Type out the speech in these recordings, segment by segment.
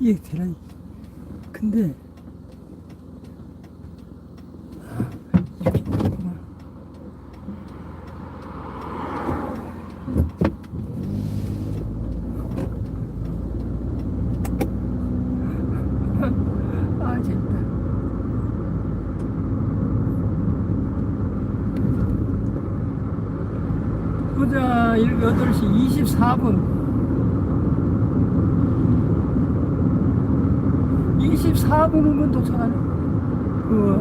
이게? 근데 아, 이렇게 되구나. 아 재밌다. 보자 8시 24분 24분이면 도착하네 우와.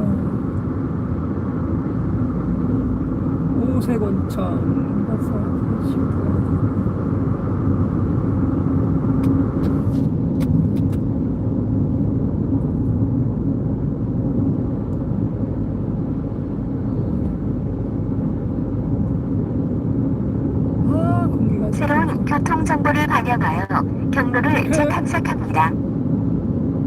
오색원천. 아 새로운 교통정보를 반영하여 경로를 재탐색합니다.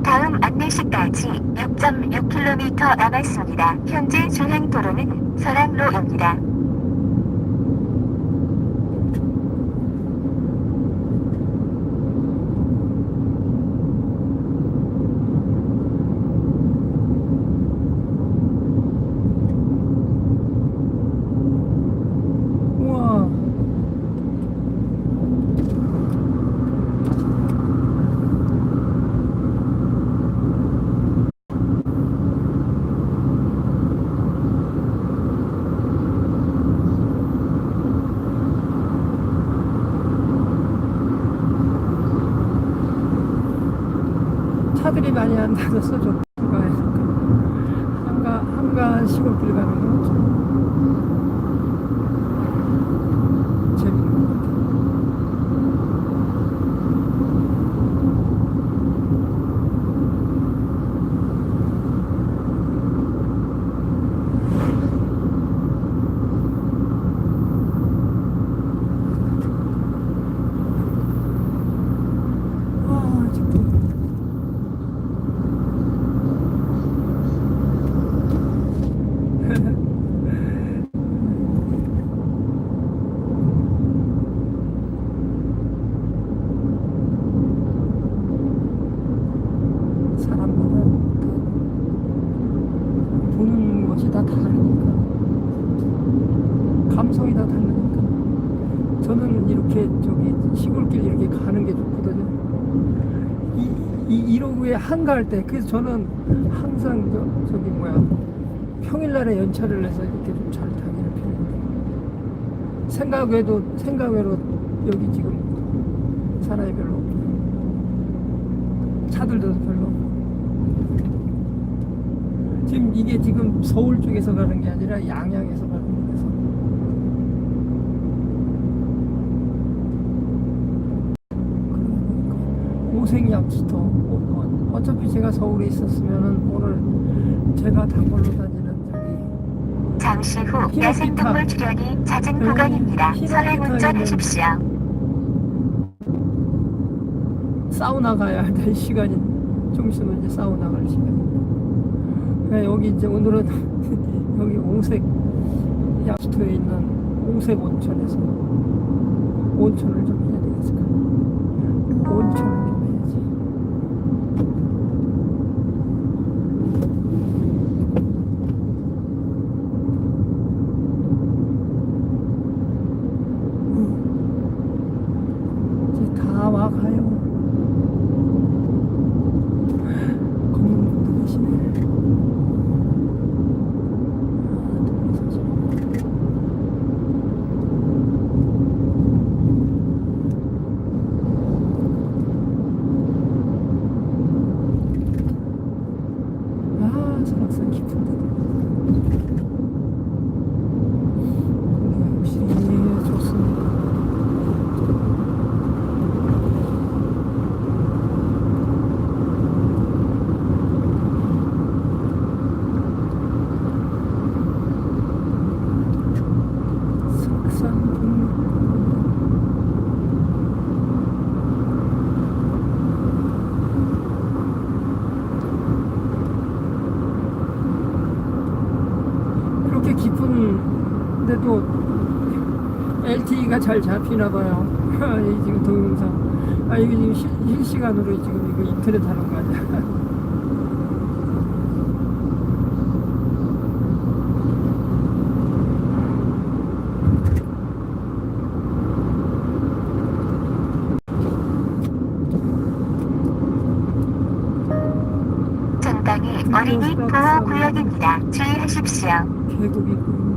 다음 안내시까지 6.6km 남았습니다. 현재 주행 도로는 서랑로입니다. 우와 차들이 많이 안 다녀서 좀 한가 한가 시골길 가는 건 좀 재밌는 것 같아요. 아, 지금 사람마다 다 보는 것이 다 다르니까 감성이 다 다르니까 저는 이렇게 저기 시골길 이렇게 가는 게 좋거든요. 이, 이 1호구에 한가할 때 그래서 저는 항상 저, 저기 뭐야 평일날에 연차를 내서 이렇게 좀잘 다니는 편인데 생각 외도 생각 외로 여기 지금 사람이 별로 없고 차들도 별로 없고. 지금 이게 지금 서울 쪽에서 가는 게 아니라 양양에서 가는 거라서. 오색약수터 어, 어차피 제가 서울에 있었으면은 오늘 제가 단골로 다니는 저기 잠시 후. 야생동물 출연이 잦은 음, 구간입니다. 선행 운전하십시오. 사우나 가야 할 시간이 좀 있으면 이제 사우나 갈 시간입니다. 그러니까 여기 이제 오늘은 여기 오색 약수터에 있는 오색 온천에서 온천을 좀 해야 되겠을 까 온천을 좀 해야지. 이제 다 와가요. 걷는 분도 계시네. 아, 동네 사진. 아, 설악산 깊은데. 공기가 역시 좋습니다. 석산 이렇게 LTE가 잘 잡히나 봐요. 이 지금 동영상 아 이게 지금 실, 실시간으로 지금 이거 인터넷 하는 거 아니야? 어린이 보호 구역입니다. 주의하십시오. 계곡이 있고.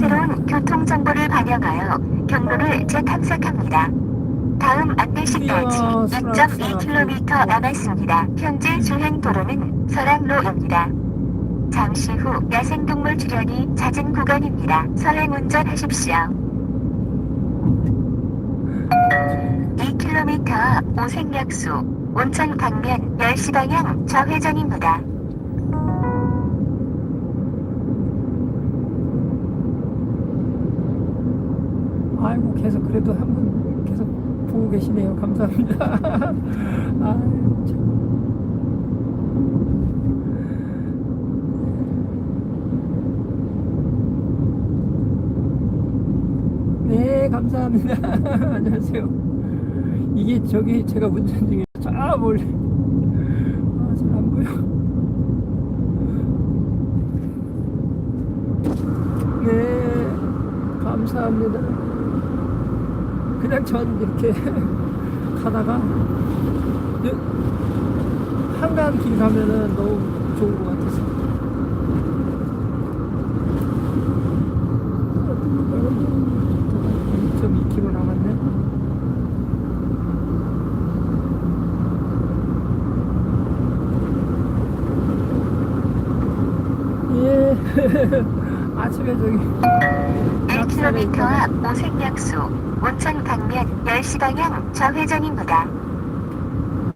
새로운 교통 정보를 반영하여 경로를 재탐색합니다. 다음 안내시까지 2.2km 남았습니다. 현재 주행 도로는 서랑로입니다. 잠시 후 야생동물 출현이 잦은 구간입니다. 서행 운전하십시오. 2km 앞 오색약수 온천 방면 10시 방향 좌회전입니다. 아이고 계속 그래도 한분 계속 보고 계시네요. 감사합니다. 아, 참. 네, 감사합니다. 안녕하세요. 이게 저기 제가 운전 중에 저 멀리 아, 잘 안 보여. 네, 감사합니다. 그냥 전 이렇게 가다가 여- 한강 길 가면은 너무 좋은 것 같아서. 2.2km 남았네. 예. 아침에 저기 1km 앞 오색약수 온천 방면 10시 방향 좌회전입니다.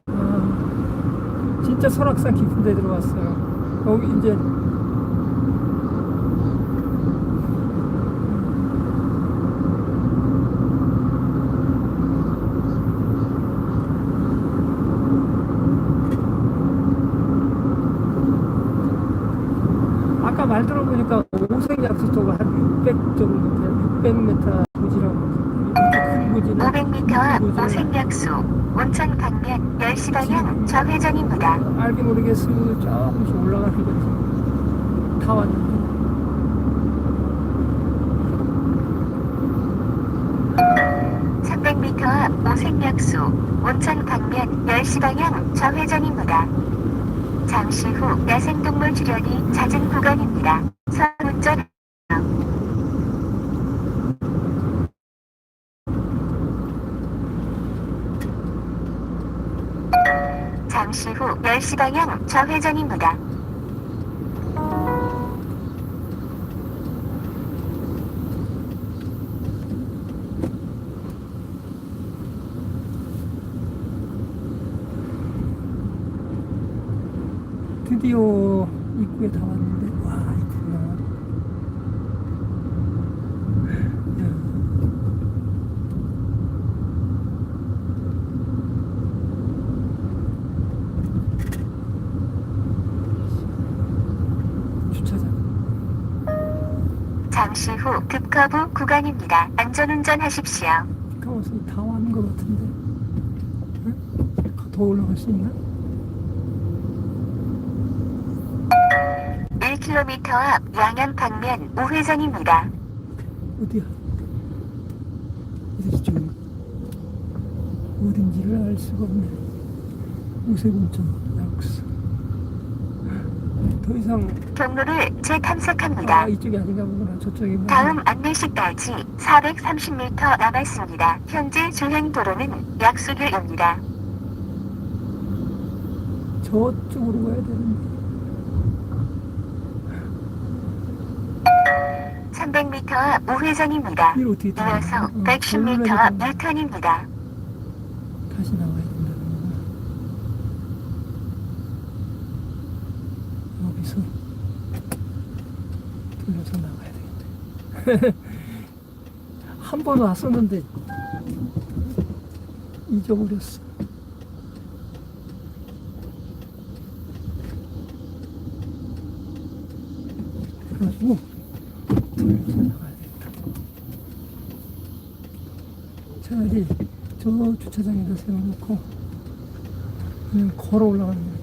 아, 진짜 설악산 깊은 데 들어왔어요. 여기 이제 아까 말 들어보니까 오색약수 쪽은 한 600 정도 돼요. 600m 고지라고. 이렇게 큰 고지는 500m 앞 고지는 오색약수 온천 방면 10시 방향 좌회전입니다. 알게 모르게 스 조금씩 올라가는 거지. 다 왔는데. 삼 300m 앞 오색약수 온천 방면 10시 방향 좌회전입니다. 잠시 후 야생동물 출현이 잦은 구간입니다. 서운전 잠시 후 10시 방향 좌회전입니다. 드디어 입구에 다 왔는데 와 있구나. 야. 주차장. 잠시 후 급커브 구간입니다. 안전운전 하십시오. 가까워서 다 왔는 것 같은데. 응? 더 올라갈 수 있나? 1km 앞 양양 방면 우회전입니다. 어디야? 이제 좀 어딘지를 알 수가 없네. 우세군청 약수. 더 이상 경로를 재탐색합니다. 아 이쪽이 아닌가 보구나. 저쪽이 뭐. 다음 안내시까지 430m 남았습니다. 현재 주행 도로는 약수길입니다. 저쪽으로 가야 되는데. 300m 앞 우회전입니다. 이거 어떻게 돼? 이어서 어, 110m 걸러내니까 앞 유턴입니다. 다시 나와야 된다는 거구나. 여기서 돌려서 나가야 되겠다. 한 번 왔었는데 잊어버렸어. 그래가지고. 차라리 저 주차장에다 세워놓고 그냥 걸어 올라가는 거야.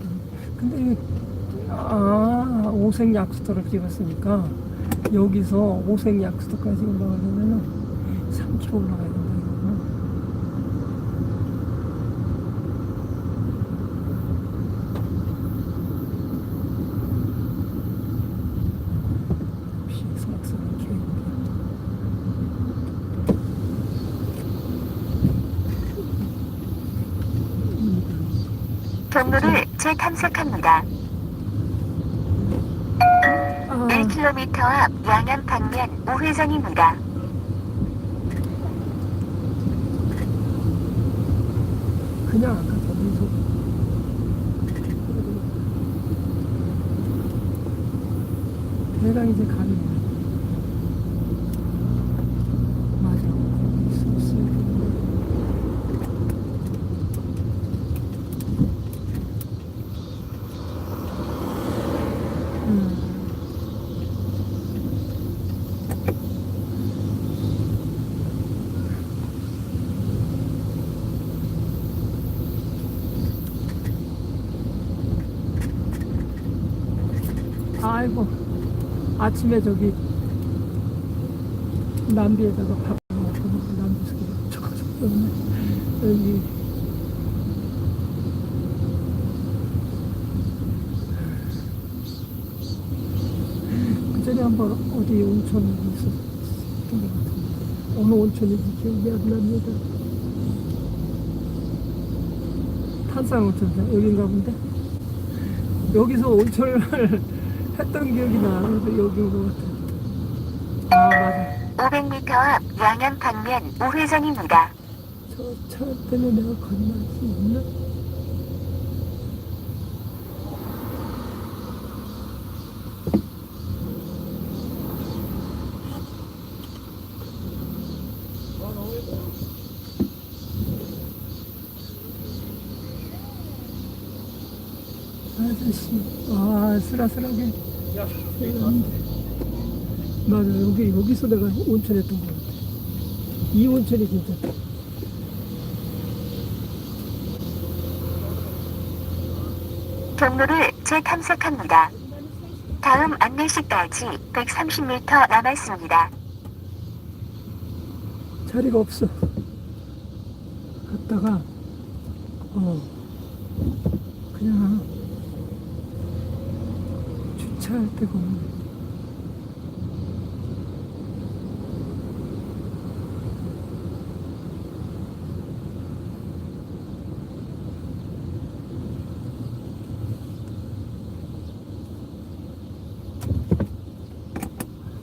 근데 아 오색 약수터를 찍었으니까 여기서 오색 약수터까지 올라가려면 3km 올라가야 된다. 경로를 재탐색합니다. 1km 앞 양양 방면 우회전입니다. 그냥 아까 저기서 대강 이제 가는 거야. 맞아. 거기 있었어야 되는데. 음. 아이고 아침에 저기 남비에다가 밥 먹고 남비스키 쳐가지고 여기. 그 전에 한번 어디 온천이 있었던 것 같은데. 어느 온천인지 기억이 안 납니다. 탄산 온천인가 여긴가 본데? 여기서 온천을 했던 기억이 나. 그래서 여기인 것 같아. 아, 맞아. 500m 앞 양양 방면 우회전입니다. 저 차 때문에 내가 건널 수 있나? 아저씨, 아, 쓰라쓰라게. 세상인데. 맞아, 여기, 여기서 내가 온천 했던 것 같아. 이 온천이 진짜. 경로를 재탐색합니다. 다음 안내시까지 130m 남았습니다. 자리가 없어. 갔다가, 어, 그냥, 주 데가 없네.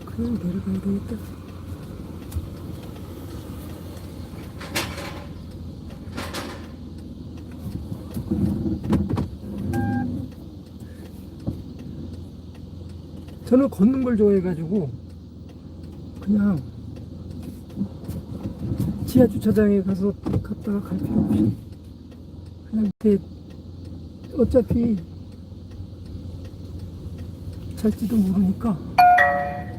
그냥 내려가야 되겠다. 저는 걷는 걸 좋아해가지고 그냥 지하 주차장에 가서 갔다가 갈 필요 없이 그냥 이렇게 어차피 잘지도 모르니까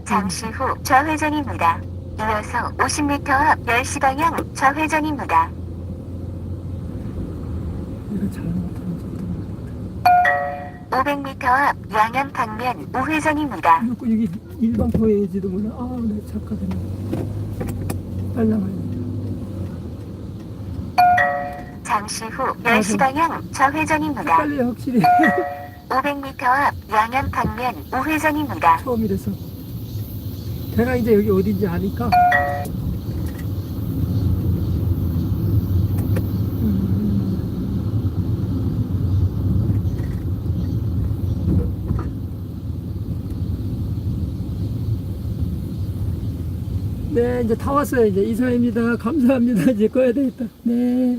잠시 후 좌회전입니다. 이어서 50m 앞 10시 방향 좌회전입니다. 내가 잘못하면 좋다. 500m 앞 양양 방면 우회전입니다. 자꾸 이게 일방통행인지도 몰라. 아, 내 착각했네. 돼. 잠시 후 10시 방향 좌회전입니다. 빨리 확실히 500m 앞 양양 방면 우회전입니다. 처음이라서. 내가 이제 여기 어딘지 아니까. 이제 다 왔어요. 이제 이사입니다. 감사합니다. 이제 꺼야 되겠다. 네.